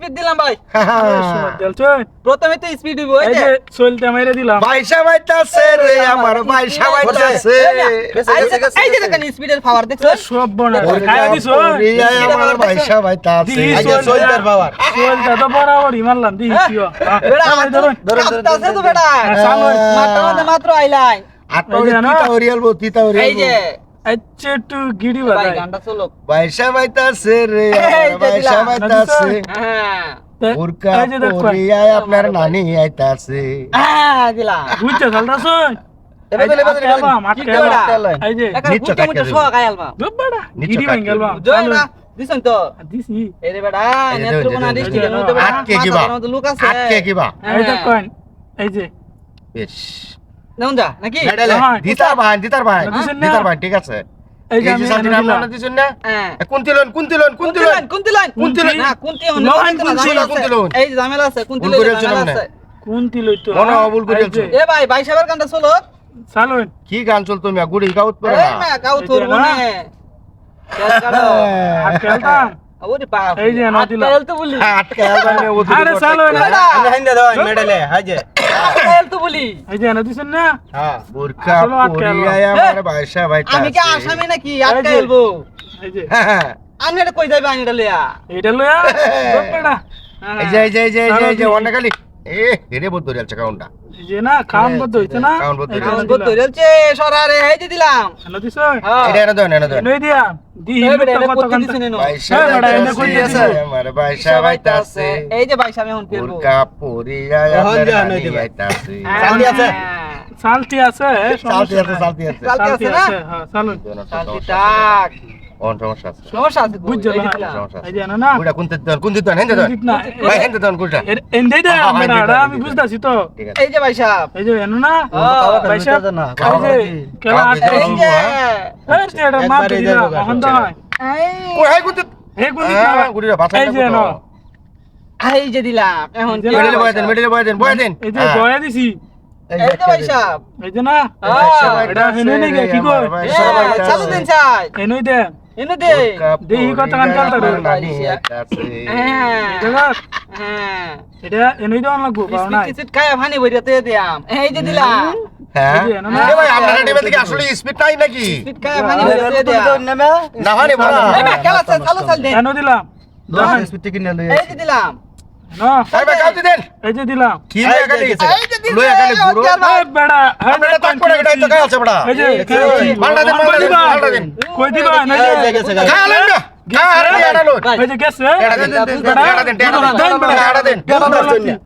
Speed দিলাম ভাই প্রথমে তো স্পিড দিব এই যে যে চলতে মেরে দিলাম পয়সা বাইতাছে রে আমার পয়সা বাইতাছে এই যে- এই যে দেখেন স্পিডের পাওয়ার দেখছ সব বনা খাই দিছো আমার পয়সা বাইতাছে আচ্ছা, চলতে চলতের power। চলতে তো বরাবরই মারলাম হ্যাঁ। কিও বেটা ধরুন ধরুন কাঁপতাছে তো বেটা হ্যাঁ, মাত্র আইলাই আটটা এই যে না। তিতা ওরিয়াল বো তিতা এই যে আচ্ছা একটু গিড়ি বাজাই। গানটা চলো। পয়সা বাইতাছে রে এই আমার যে পয়সা দিলাম। বাইতাছে হ্যাঁ। আপনার নানি আইতাছে। হ্যাঁ দিলাম। বুঝতে চলতাছুন এবার তো লেবাদের গান। মাঠে কি কইরা? এই যে এখন নিচ্ছ গুটি মুটি কাটকে শোয়া গায়াল মা দুবড়া নিচে গিড়ি কাটকে ভাঙ্গেল বা জয় না দিছেন তো। দিছি। এই রে বেটা এই যে, নেত্রকোনা এই যে, ডিস্ট্রিক্টের এই যে, মধ্যে বেটা আটকে কিবা? মাথার মধ্যে লোক আছে আটকে কিবা এই দেখেন এই যে। বেশ। নেউন যা নাকি? মেডেলে। হ্যাঁ, দিতার ভাই দিতার ভাই ভাই ঠিক আছে। এই যে সাথে। দিছেন না? কোন তিলন কোন তিলন কুন্তিলান। কুন্তিলান কুন্তি? না কুন্তি নহান কুন্তি, কুন্তিলন। এই যে ঝামেলা আছে কুন্তি ভুল করেছ ঝামেলা মনে আছে। কোন তিলই তো মনে হয় ভুল করে এই যে, এ ভাই ভাই সাহেবের গানটা চলো। চালুন। কি গান চলতো মিয়া? গুড়ি গাউত পড়ে এই তোর। মনে ওরে বাপ এই যে না দিলাম। তেল তো বলি। আটকে আলবানে ও আরে চালুন। বেটা, আমি হাইন্দা দাও মেডেলে হাই যে তেল তো বলি। এই যে এনে দিছেন না? হ্যাঁ ভাইসা ভাইতা আমি কি আসামি নাকি? আটকে হ্যাঁ, আমি এটা কই যাবে আমি এটা লিয়া এইটা লয়া এই যে এই যে এই যে এই যে এই অনেক এ হেরে বদ ধরে আছে কাউন্টটা এই যে না খাম বদ্ধ হইছে না যে হইছে। কারণ এনে বহুত দিলাম। ধরেছে সরারে এই যে দিলাম এনে দিছেন হ্যাঁ। এটা এনে দেন এনে দেন এনে দিয়া দি হিলটা এটা কত করতে কান্তা দিছেন এনো। ভাইসা হ্যাঁ, বেটা, এনে কই দিছে? আমার ভাইসা ভাইতাছে এই যে ভাই পরিয়ায় এখন আপনার যা নানি নইতে ভাই। আইতাছে চালতি আছে? চালতি আছে চালতি সমস্যা আছে নাই। চালতি আছে চালতি আছে না? আছে হ্যাঁ চালুন শান্তি থাক কোন সমস্যা আছে সমস্যা আছে বুঝছ না দিলাম। সমস্যা আছে এই যে এনে না গুড়া কোন দেন কোন দেন হেন্দে দেন ভাই হেন্দে দেন গুড়া এর- দে হ্যাঁ, হ্যাঁ, আমরা আমি বুঝতাছি তো এই যে ভাই সাহেব এই যে এনে না হ্যাঁ, ভাই সাহেব, এই যে কেলা আটকে এই যে এই যে মাপ একবারে দিলা যাব গা, মহন চলে। দাই এই- কই হাই কোন হে কোন দিক না হ্যাঁ গুড়িরা বাসা এই যে ন এই যে দিলাম এখন মেডেলে দেন মেডেলে বয় দেন বয় দেন এই যে হ্যাঁ। বয়া দিছি এই যে না হ্যাঁ, এটা হেনে নি কি কই? এ, চালু দিন চাই এনেই দে এনে দেহি কত গান কালতা রে। হ্যাঁ হ্যাঁ এটা এনেই দেওয়া লাগবো নাই টিস্কিট খায় ভানি বইরাতে দিয়াম এই যে দিলাম হ্যাঁ এই যে, না। ভাই মানে বড় ভাই কাউতে দেন এই যে দিলাম কি লয়া দিছে, লয়া খালি বুড়ো এই বেড়া এই আপনারা তাক করে এটা তো কাজ আছে বড় এই যে মালটা দেন, মালটা দেন, মালটা দেন। কই দিবা না যে গেছে না খা আর এটা লো এই যে গেছে এটা দেন এটা দেন এটা দেন এটা দেন বেড়া,